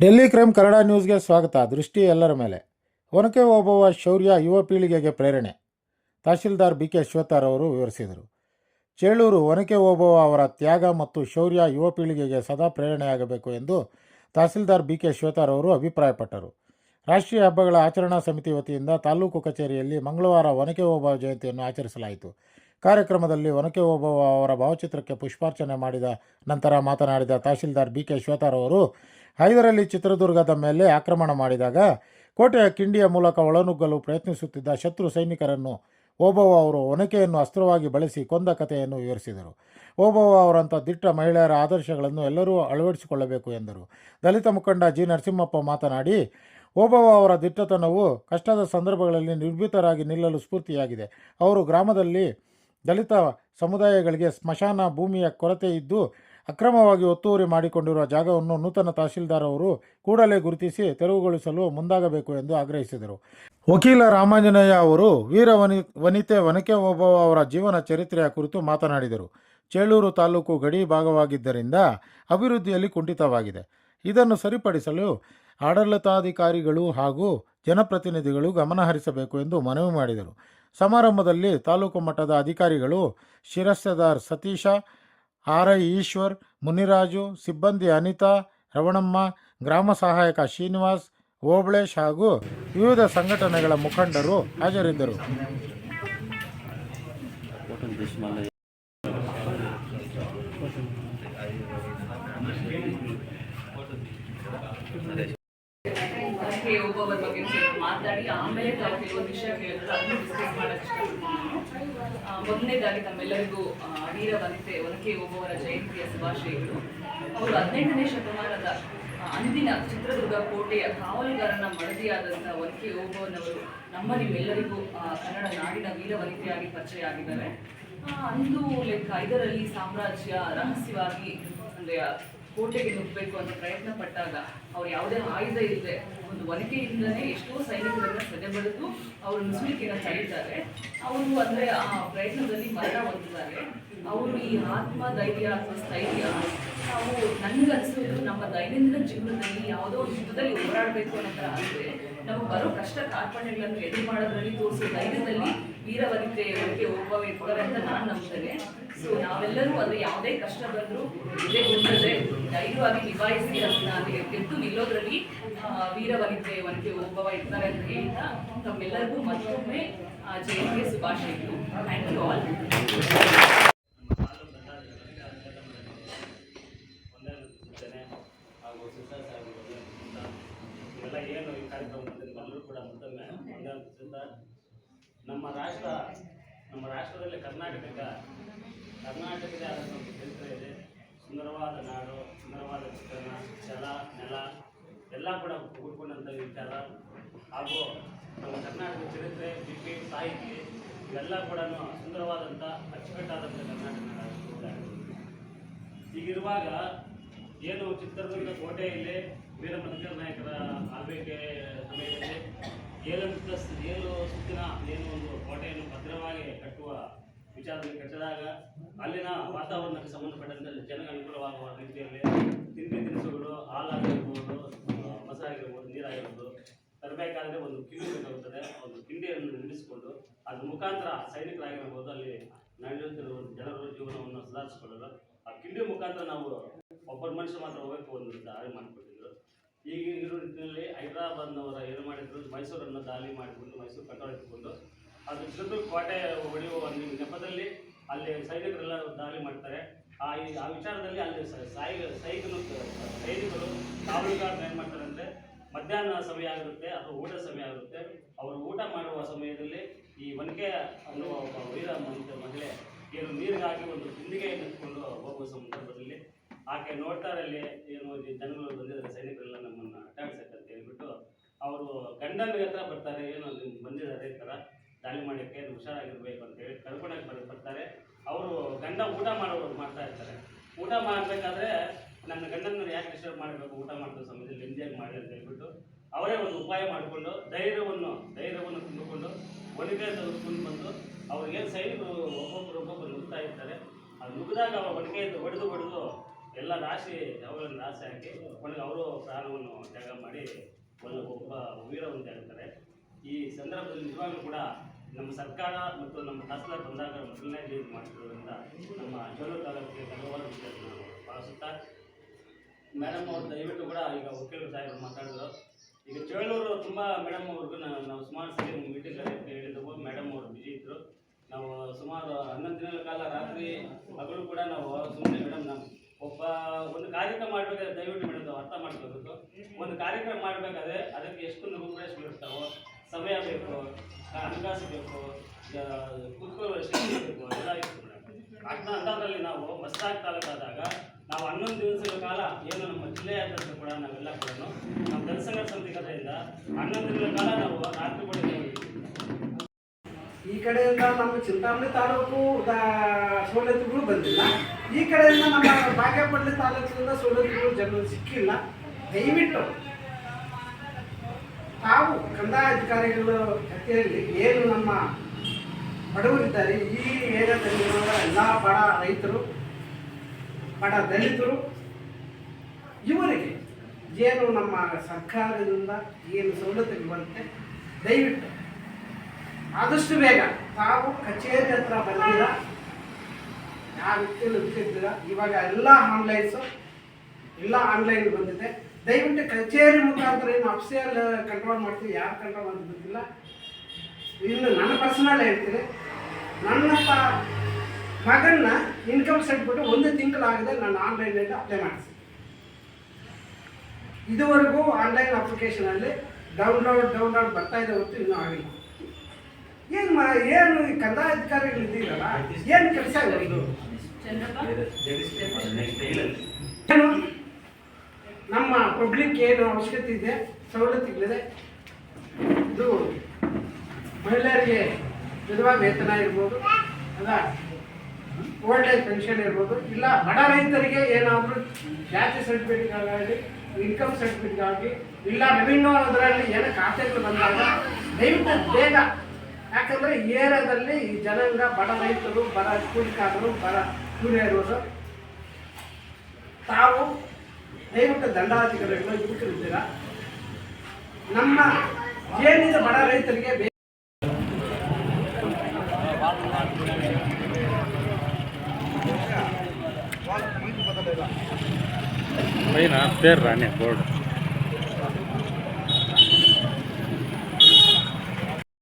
Delhi crime Kannada ನ್ಯೂಸ್ಗೆ ಸ್ವಾಗತ. ದೃಷ್ಟಿ ಎಲ್ಲರ ಮೇಲೆ. ಒನಕೆ ಓಬವ್ವ ಶೌರ್ಯ ಯುವ ಪೀಳಿಗೆಗೆ ಪ್ರೇರಣೆ. ತಹಶೀಲ್ದಾರ್ ಬಿ ಕೆ ಶ್ವೇತಾರ್ ಅವರು ವಿವರಿಸಿದರು. ಚೇಳೂರು ಒನಕೆ ಓಬವ್ವ ಅವರ ತ್ಯಾಗ ಮತ್ತು ಶೌರ್ಯ ಯುವ ಪೀಳಿಗೆಗೆ ಸದಾ ಪ್ರೇರಣೆಯಾಗಬೇಕು ಎಂದು ತಹಸೀಲ್ದಾರ್ ಬಿ ಕೆ ಶ್ವೇತಾರ್ ಅವರು ಅಭಿಪ್ರಾಯಪಟ್ಟರು. ರಾಷ್ಟ್ರೀಯ ಹಬ್ಬಗಳ ಆಚರಣಾ ಸಮಿತಿ ವತಿಯಿಂದ ತಾಲೂಕು ಕಚೇರಿಯಲ್ಲಿ ಮಂಗಳವಾರ ಒನಕೆ ಓಬವ್ವ ಜಯಂತಿಯನ್ನು ಆಚರಿಸಲಾಯಿತು. ಕಾರ್ಯಕ್ರಮದಲ್ಲಿ ಒನಕೆ ಓಬವ್ವ ಅವರ ಭಾವಚಿತ್ರಕ್ಕೆ ಪುಷ್ಪಾರ್ಚನೆ ಮಾಡಿದ ನಂತರ ಮಾತನಾಡಿದ ತಹಶೀಲ್ದಾರ್ ಬಿ ಕೆ ಶ್ವೇತಾರ್ ಅವರು ಹೈದರಲ್ಲಿ ಚಿತ್ರದುರ್ಗದ ಮೇಲೆ ಆಕ್ರಮಣ ಮಾಡಿದಾಗ ಕೋಟೆಯ ಕಿಂಡಿಯ ಮೂಲಕ ಒಳನುಗ್ಗಲು ಪ್ರಯತ್ನಿಸುತ್ತಿದ್ದ ಶತ್ರು ಸೈನಿಕರನ್ನು ಓಬವ್ವ ಅವರು ಒನಕೆಯನ್ನು ಅಸ್ತ್ರವಾಗಿ ಬಳಸಿ ಕೊಂದ ಕಥೆಯನ್ನು ವಿವರಿಸಿದರು. ಓಬವ್ವ ಅವರಂಥ ದಿಟ್ಟ ಮಹಿಳೆಯರ ಆದರ್ಶಗಳನ್ನು ಎಲ್ಲರೂ ಅಳವಡಿಸಿಕೊಳ್ಳಬೇಕು ಎಂದರು. ದಲಿತ ಮುಖಂಡ ಜಿ. ನರಸಿಂಹಪ್ಪ ಮಾತನಾಡಿ, ಓಬವ್ವ ಅವರ ದಿಟ್ಟತನವು ಕಷ್ಟದ ಸಂದರ್ಭಗಳಲ್ಲಿ ನಿರ್ಭೀತರಾಗಿ ನಿಲ್ಲಲು ಸ್ಫೂರ್ತಿಯಾಗಿದೆ. ಅವರು ಗ್ರಾಮದಲ್ಲಿ ದಲಿತ ಸಮುದಾಯಗಳಿಗೆ ಸ್ಮಶಾನ ಭೂಮಿಯ ಕೊರತೆ ಇದ್ದು ಅಕ್ರಮವಾಗಿ ಒತ್ತುವರಿ ಮಾಡಿಕೊಂಡಿರುವ ಜಾಗವನ್ನು ನೂತನ ತಹಶೀಲ್ದಾರ್ ಅವರು ಕೂಡಲೇ ಗುರುತಿಸಿ ತೆರವುಗೊಳಿಸಲು ಮುಂದಾಗಬೇಕು ಎಂದು ಆಗ್ರಹಿಸಿದರು. ವಕೀಲ ರಾಮಾಂಜನೇಯ ಅವರು ವೀರ ವನಿ ವನಿತೆ ವನಕೆ ಓಬವ್ವ ಅವರ ಜೀವನ ಚರಿತ್ರೆಯ ಕುರಿತು ಮಾತನಾಡಿದರು. ಚೇಳೂರು ತಾಲೂಕು ಗಡಿ ಭಾಗವಾಗಿದ್ದರಿಂದ ಅಭಿವೃದ್ಧಿಯಲ್ಲಿ ಕುಂಠಿತವಾಗಿದೆ. ಇದನ್ನು ಸರಿಪಡಿಸಲು ಆಡಳಿತಾಧಿಕಾರಿಗಳು ಹಾಗೂ ಜನಪ್ರತಿನಿಧಿಗಳು ಗಮನಹರಿಸಬೇಕು ಎಂದು ಮನವಿ ಮಾಡಿದರು. ಸಮಾರಂಭದಲ್ಲಿ ತಾಲೂಕು ಮಟ್ಟದ ಅಧಿಕಾರಿಗಳು ಶಿರಸ್ತೆದಾರ್ ಸತೀಶ ಆರ್ ಈಶ್ವರ್, ಮುನಿರಾಜು, ಸಿಬ್ಬಂದಿ ಅನಿತಾ, ರವಣಮ್ಮ, ಗ್ರಾಮ ಸಹಾಯಕ ಶ್ರೀನಿವಾಸ್, ಓಬಳೇಶ್ ಹಾಗೂ ವಿವಿಧ ಸಂಘಟನೆಗಳ ಮುಖಂಡರು ಹಾಜರಿದ್ದರು. ಅದಕ್ಕೆ ಒಬ್ಬೊಬ್ಬರ ಬಗ್ಗೆ ಸ್ವಲ್ಪ ಮಾತಾಡಿ, ಆಮೇಲೆ ತಾವು ಕೆಲವೊಂದು ವಿಷಯ ಕೇಳಿದ್ರೆ ಅದನ್ನು ಡಿಸ್ಕಸ್ ಮಾಡಕ್ಕೆ ಇಷ್ಟಪಡ್ತೀನಿ. ಮೊದಲನೇದಾಗಿ ತಮ್ಮೆಲ್ಲರಿಗೂ ವೀರ ವನಿತೆ ಒನಕೆ ಓಬವ್ವರ ಜಯಂತಿಯ ಶುಭಾಶಯಗಳು. ಅವರು ಹದಿನೆಂಟನೇ ಶತಮಾನದ ಅಂದಿನ ಚಿತ್ರದುರ್ಗ ಕೋಟೆಯ ಕಾವಲುಗಾರನ ಮಡದಿಯಾದಂಥ ಒನಕೆ ಓಬವ್ವನವರು ನಮ್ಮ ನಿಮ್ಮೆಲ್ಲರಿಗೂ ಕನ್ನಡ ನಾಡಿನ ವೀರ ವನಿತೆಯಾಗಿ ಪರಿಚಯ ಆಗಿದ್ದಾರೆ. ಅಂದು ಲೆಕ್ಕ ಐದರಲ್ಲಿ ಸಾಮ್ರಾಜ್ಯ ರಹಸ್ಯವಾಗಿ, ಅಂದ್ರೆ ಕೋಟೆಗೆ ನುಗ್ಗಬೇಕು ಅಂತ ಪ್ರಯತ್ನ ಪಟ್ಟಾಗ ಅವ್ರು ಯಾವುದೇ ಆಯುಧ ಇಲ್ಲದೆ ಒಂದು ಒನಕೆಯಿಂದಲೇ ಎಷ್ಟೋ ಸೈನಿಕರನ್ನ ಸದೆಬಡಿದು ಅವರು ನುಸುಳಿಕೆಯನ್ನು ತಡೀತಾರೆ. ಅವರು ಅಂದ್ರೆ ಆ ಪ್ರಯತ್ನದಲ್ಲಿ ಮರಣ ಹೊಂದಿದ್ದಾರೆ ಅವರು ಈ ಆತ್ಮ ಧೈರ್ಯ ಅಥವಾ ಸ್ಥೈರ್ಯ, ನಾವು ನನಗನ್ಸೋದು ನಮ್ಮ ದೈನಂದಿನ ಜೀವನದಲ್ಲಿ ಯಾವುದೋ ಒಂದು ಯುದ್ಧದಲ್ಲಿ ಹೋರಾಡಬೇಕು ಅನ್ನೋ ಥರ ನಮಗೆ ಬರೋ ಕಷ್ಟ ಕಾರ್ಪಣ್ಯಗಳನ್ನು ಎದುರು ಮಾಡೋದ್ರಲ್ಲಿ ತೋರಿಸೋ ಧೈರ್ಯದಲ್ಲಿ ವೀರವನಿತೆ ಒಳಗೆ ಒಬ್ಬ ಇರ್ತಾರೆ ಅಂತ ನಾನು ನಂಬ್ತೇನೆ. ಸೊ ನಾವೆಲ್ಲರೂ ಅಂದ್ರೆ ಯಾವುದೇ ಕಷ್ಟ ಬಂದರೂ ಇದೇ ಗುಂಡದೆ ಧೈರ್ಯವಾಗಿ ನಿಭಾಯಿಸಿ ಅದನ್ನ ಗೆದ್ದು ನಿಲ್ಲೋದ್ರಲ್ಲಿ ವೀರವನಿತೆ ಒನಕೆ ಒಬ್ಬವ ಇರ್ತಾರೆ ಅಂತ ಹೇಳ್ತಾ ತಮ್ಮೆಲ್ಲರಿಗೂ ಮತ್ತೊಮ್ಮೆ ಜಯಂತಿಯ ಶುಭಾಶಯಗಳು. ಥ್ಯಾಂಕ್ ಯು ಆಲ್ ಒಂದೇ ಸೂಚನೆ ಹಾಗೂ ಸುಧಾರ ಸಾಹೇಬರು ಇವೆಲ್ಲ ಏನು ಈ ಕಾರ್ಯಕ್ರಮ ಬಂದಿದೆ ಎಲ್ಲರೂ ಕೂಡ ಮತ್ತೊಮ್ಮೆ ಒಂದೇ ಒಂದು ನಮ್ಮ ರಾಷ್ಟ್ರ, ನಮ್ಮ ರಾಷ್ಟ್ರದಲ್ಲಿ ಕರ್ನಾಟಕ ಕರ್ನಾಟಕದ ಆದಂಥ ಚರಿತ್ರೆ ಇದೆ. ಸುಂದರವಾದ ನಾಡು, ಸುಂದರವಾದ ಚಿತ್ರಣ, ಜಲ, ನೆಲ, ಎಲ್ಲ ಕೂಡ ಕೂಡ್ಕೊಂಡಂಥ ವಿಚಾರ. ಹಾಗೂ ನಮ್ಮ ಕರ್ನಾಟಕದ ಚರಿತ್ರೆ, ಲಿಪಿ ಸಾಹಿತಿ ಇವೆಲ್ಲ ಕೂಡ ಸುಂದರವಾದಂಥ, ಅಚ್ಚುಕಟ್ಟಾದಂಥ ಕರ್ನಾಟಕ ಈಗಿರುವಾಗ ಏನು ಚಿತ್ರದುರ್ಗ ಕೋಟೆಯಲ್ಲಿ ವೀರ ಮಧುಕರ ನಾಯಕರ ಆಳ್ವಿಕೆ ಸಮಯದಲ್ಲಿ, ಏಳು ಏನು ಸುತ್ತಿನ ಏನು ಒಂದು ಕೋಟೆಯನ್ನು ಭದ್ರವಾಗಿ ಕಟ್ಟುವ ವಿಚಾರದಲ್ಲಿ ಕಟ್ಟಿದಾಗ ಅಲ್ಲಿನ ವಾತಾವರಣಕ್ಕೆ ಸಂಬಂಧಪಟ್ಟಂತೆ ಜನಕ್ಕೆ ಅನುಕೂಲವಾಗುವ ರೀತಿಯಲ್ಲಿ ತಿಂಡಿ ತಿನಿಸುಗಳು, ಹಾಲಾಗಿರ್ಬೋದು ಮೊಸರಾಗಿರ್ಬೋದು, ನೀರಾಗಿರ್ಬೋದು, ತರಬೇಕಾದ್ರೆ ಒಂದು ಕಿಂಡಿ ಬೇಕಾಗುತ್ತದೆ. ಒಂದು ಕಿಂಡಿಯನ್ನು ನಿರ್ಮಿಸಿಕೊಂಡು ಅದ್ರ ಮುಖಾಂತರ ಸೈನಿಕರಾಗಿರ್ಬೋದು, ಅಲ್ಲಿ ನಡೆಯುತ್ತಿರುವ ಜನರ ಜೀವನವನ್ನು ಸುಧಾರಿಸಿಕೊಳ್ಳಲು ಆ ಕಿಂಡಿ ಮುಖಾಂತರ ನಾವು ಒಬ್ಬರ ಮನುಷ್ಯ ಮಾತ್ರ ಹೋಗಬೇಕು ಒಂದು ದಾರಿ ಮಾಡಿಕೊಟ್ಟಿದ್ರು ಈಗ ಇರೋ ನಿಟ್ಟಿನಲ್ಲಿ ಹೈದರಾಬಾದ್ನವರ ಏನು ಮಾಡಿದ್ರು, ಮೈಸೂರನ್ನು ದಾಳಿ ಮಾಡಿಕೊಂಡು ಮೈಸೂರು ಕಂಟ್ರೋಲ್ ಇಟ್ಟುಕೊಂಡು ಅದು ಜೊತೆ ಕೋಟೆ ಹೊಡೆಯುವ ನೆಪದಲ್ಲಿ ಅಲ್ಲಿ ಸೈನಿಕರೆಲ್ಲ ದಾಳಿ ಮಾಡ್ತಾರೆ. ಆ ಈ, ಆ ವಿಚಾರದಲ್ಲಿ ಅಲ್ಲಿ ಸಾಯಿ ಸೈನಿಕರು ಸೈನಿಕರು ಕಾವಲುಗಾರರು ಏನು ಮಾಡ್ತಾರೆ ಅಂದರೆ ಮಧ್ಯಾಹ್ನ ಸಮಯ ಆಗಿರುತ್ತೆ ಅಥವಾ ಊಟ ಸಮಯ ಆಗಿರುತ್ತೆ. ಅವರು ಊಟ ಮಾಡುವ ಸಮಯದಲ್ಲಿ ಈ ಒನಕೆ ಅನ್ನುವ ಒಬ್ಬ ವೀರ ಮಹಿಳೆ- ಏನು ನೀರಿಗಾಗಿ ಒಂದು ಬಿಂದಿಗೆಯನ್ನು ನಿಂತ್ಕೊಂಡು ಹೋಗುವ ಸಂದರ್ಭದಲ್ಲಿ ಆಕೆ ನೋಡ್ತಾರೆ ಅಲ್ಲಿ ಏನು ಜನಗಳು ಬಂದಿದ್ದಾರೆ ಸೈನಿಕರೆಲ್ಲ ನಮ್ಮನ್ನ ಅಟ್ಟಾಡ್ಸಕ್ಕೆ ಅಂತ ಹೇಳ್ಬಿಟ್ಟು ಅವರು ಗಂಡನ ಹತ್ರ ಬರ್ತಾರೆ, ಏನು ನಿಮ್ಗೆ ಬಂದಿದ್ದಾರೆ ಈ ಥರ, ದಾಳಿ ಮಾಡೋಕ್ಕೆ ಹುಷಾರಾಗಿರ್ಬೇಕು ಅಂತ ಹೇಳಿ ಕರ್ಕೊಂಡೋಗಿ ಬರ್, ಬರ್ತಾರೆ. ಅವರು ಗಂಡ ಊಟ ಮಾಡೋರು ಮಾಡ್ತಾ ಇರ್ತಾರೆ. ಊಟ ಮಾಡಬೇಕಾದ್ರೆ ನನ್ನ ಗಂಡನ ಯಾಕೆ ಡಿಸ್ಟರ್ಬ್ ಮಾಡಬೇಕು? ಊಟ ಮಾಡಿದ ಸಮಯದಲ್ಲಿ ಎಂಜಾಯ್ ಮಾಡಿ ಅಂತ ಹೇಳ್ಬಿಟ್ಟು ಅವರೇ ಒಂದು ಉಪಾಯ ಮಾಡಿಕೊಂಡು ಧೈರ್ಯವನ್ನು ಧೈರ್ಯವನ್ನು ತುಂಬಿಕೊಂಡು ಒಣಗೆ ತೆಗೆದುಕೊಂಡು ಬಂದು ಅವ್ರಿಗೆ ಸೈನಿಕರು ಒಬ್ಬೊಬ್ಬರು ಒಬ್ಬೊಬ್ಬರು ನುಗ್ತಾ ಇರ್ತಾರೆ. ಅದು ನುಗ್ಗಿದಾಗ ಅವ್ರ ಒಣಗೆ ಹೊಡೆದು ಹೊಡೆದು ಎಲ್ಲ ರಾಶಿ, ಅವುಗಳನ್ನು ರಾಶಿ ಹಾಕಿ ಕೊನೆಗೆ ಅವರು ಪ್ರಾಣವನ್ನು ತ್ಯಾಗ ಮಾಡಿ ಒಂದು ಒಬ್ಬ ವೀರ ಆಗ್ತಾರೆ ಈ ಸಂದರ್ಭದಲ್ಲಿ ನಿಜವಾಗ್ಲೂ ಕೂಡ ನಮ್ಮ ಸರ್ಕಾರ ಮತ್ತು ನಮ್ಮ ತಹಸೀಲ್ದಾರ್ ಬಂದಾಗ ಮೊದಲನೇ ಲೀಡ್ ಮಾಡಿರೋದ್ರಿಂದ ನಮ್ಮ ಚೋಳೂರು ತಾಲೂಕಿಗೆ ಧನ್ಯವಾದ ನಾನು ಭಾವಿಸುತ್ತಾ. ಮೇಡಮ್ ಅವರು ದಯವಿಟ್ಟು ಕೂಡ ಈಗ ವಕೀಲರು ಸಾಹೇಬರು ಮಾತಾಡಿದ್ರು. ಈಗ ಚೇಳೂರು ತುಂಬ ಮೇಡಮ್ ಅವ್ರಿಗೂ ನಾವು ಸುಮಾರು ಸರಿ ಮೀಟಿಂಗ್ ಹೇಳಿದ್ದೆವು. ಮೇಡಮ್ ಅವರು ಬಿಜಿ ಇದ್ದರು ನಾವು ಸುಮಾರು ಹನ್ನೊಂದು ದಿನಗಳ ಕಾಲ ರಾತ್ರಿ ಹಗಲು ಕೂಡ ನಾವು ಸುಮ್ಮನೆ ಮೇಡಮ್ ನಾವು ಒಬ್ಬ ಒಂದು ಕಾರ್ಯಕ್ರಮ ಮಾಡಬೇಕಾದ್ರೆ ದಯವಿಟ್ಟು ಮೇಡಮ್ ಅರ್ಥ ಮಾಡ್ಕೋಬೇಕು ಕಾರ್ಯಕ್ರಮ ಮಾಡಬೇಕಾದ್ರೆ ಅದಕ್ಕೆ ಎಷ್ಟು ರೂಪಾಯಿ ಬೀಳ್ತಾವೋ ಸಮಯ ಬೇಕು, ಹಣಕಾಸು ಬೇಕು ಕುತ್ಕೊಳ್ಳುವ ಶಕ್ತಿ ಬೇಕು ಇತ್ತು ಮೇಡಮ್ ಅಂಥದ್ರಲ್ಲಿ ನಾವು ಹೊಸದಾಗಿ ತಾಲೂಕಾದಾಗ ನಾವು ಹನ್ನೊಂದು ದಿವಸಗಳ ಕಾಲ ಏನು ನಮ್ಮ ಜಿಲ್ಲೆಯಾದ್ರೂ ಕೂಡ ನಾವೆಲ್ಲ ಕೂಡ ನಮ್ಮ ಜನಸಂಘ ಸಮಿತಿ ಹನ್ನೊಂದು ದಿನಗಳ ಕಾಲ ನಾವು ರಾತ್ರಿ ಕೂಡ ಈ ಕಡೆಯಿಂದ ನಮ್ಮ ಚಿಂತಾಮಣಿ ತಾಲೂಕು ಸೌಲತ್ತುಗಳು ಬಂದಿಲ್ಲ. ಈ ಕಡೆಯಿಂದ ನಮ್ಮ ಬಾಗೇಪಲ್ಲಿ ತಾಲೂಕಿನಿಂದ ಸವಲತ್ತುಗಳು ಜನರು ಸಿಕ್ಕಿಲ್ಲ. ದಯವಿಟ್ಟು ತಾವು ಕಂದಾಯ ಅಧಿಕಾರಿಗಳು ಜೊತೆಯಲ್ಲಿ ಏನು ನಮ್ಮ ಬಡವರಿದ್ದಾರೆ, ಈ ಏರಿಯಾದಲ್ಲಿರುವ ಎಲ್ಲ ಬಡ ರೈತರು, ಬಡ ದಲಿತರು, ಇವರಿಗೆ ಏನು ನಮ್ಮ ಸರ್ಕಾರದಿಂದ ಏನು ಸವಲತ್ತುಗಳು ಬರುತ್ತೆ? ದಯವಿಟ್ಟು ಆದಷ್ಟು ಬೇಗ ತಾವು ಕಚೇರಿ ಹತ್ರ ಬಂದಿರ? ಯಾವ ವ್ಯಕ್ತಿಯಲ್ಲಿ ಇವಾಗ ಎಲ್ಲ ಆನ್ಲೈನ್ಸು, ಎಲ್ಲ ಆನ್ಲೈನ್ ಬಂದಿದೆ. ದಯವಿಟ್ಟು ಕಚೇರಿ ಮುಖಾಂತರ ಏನು ಅಫ್ಸಿಯಲ್ ಕಂಟ್ರೋಲ್ ಮಾಡ್ತೀವಿ ಯಾರು ಕಂಟ್ರೋಲ್ ಅಂತ ಗೊತ್ತಿಲ್ಲ ಇನ್ನು ನನ್ನ ಪರ್ಸನಲ್ ಹೇಳ್ತೀನಿ ನನ್ನ ಮಗನ್ನ ಇನ್ಕಮ್ ಬಿಟ್ಟು ಒಂದು ತಿಂಗಳಾಗಿದೆ ನಾನು ಆನ್ಲೈನಲ್ಲಿ ಅಪ್ಲೈ ಮಾಡಿಸಿ ಇದುವರೆಗೂ ಆನ್ಲೈನ್ ಅಪ್ಲಿಕೇಶನಲ್ಲಿ ಡೌನ್ಲೋಡ್ ಡೌನ್ಲೋಡ್ ಬರ್ತಾ ಇದೆ ಹೊತ್ತು ಇನ್ನೂ ಆಗಿಲ್ಲ ಏನು ಮಾ ಏನು ಈ ಕಂದಾಯ ಅಧಿಕಾರಿಗಳು ಇದ್ದೀರಲ್ಲ ಏನು ಕೆಲಸ ಇಲ್ಲ ಇದು ಏನು ನಮ್ಮ ಪಬ್ಲಿಕ್ ಏನು ಅವಶ್ಯಕತೆ ಇದೆ, ಸವಲತ್ತುಗಳಿದೆ, ಇದು ಮಹಿಳೆಯರಿಗೆ ವಿಧವಾ ವೇತನ ಇರ್ಬೋದು, ಅಲ್ಲ ಓಲ್ಡ್ ಏಜ್ ಪೆನ್ಷನ್ ಇರ್ಬೋದು, ಇಲ್ಲ ಬಡ ರೈತರಿಗೆ ಏನಾದರೂ ಜಾತಿ ಸರ್ಟಿಫಿಕೇಟ್ಗಳಾಗಲಿ ಇನ್ಕಮ್ ಸರ್ಟಿಫಿಕೇಟ್ ಆಗಲಿ ಇಲ್ಲ ರೆವಿನ್ಯೂ ಅದರಲ್ಲಿ ಏನೋ ಖಾತೆಗಳು ಬಂದಾಗ ದಯವಿಟ್ಟು ಬೇಗ. ಯಾಕಂದರೆ ಈ ಏರಿಯಾದಲ್ಲಿ ಈ ಜನಾಂಗ ಬಡ ರೈತರು, ಬಡ ಕೂಲಿಕಾರರು, ಬಡ ಕೂಲಿಯರು ತಾವು ದಯವಿಟ್ಟು ದಂಡಾಧಿಕಾರಿಗಳು ಯುವಕರಿದ್ದೀರಾ ನಮ್ಮ ಏನಿದ ಬಡ ರೈತರಿಗೆ ಪೈನ ಪೇರು ರಾಣಿ ಬೋರ್ಡ್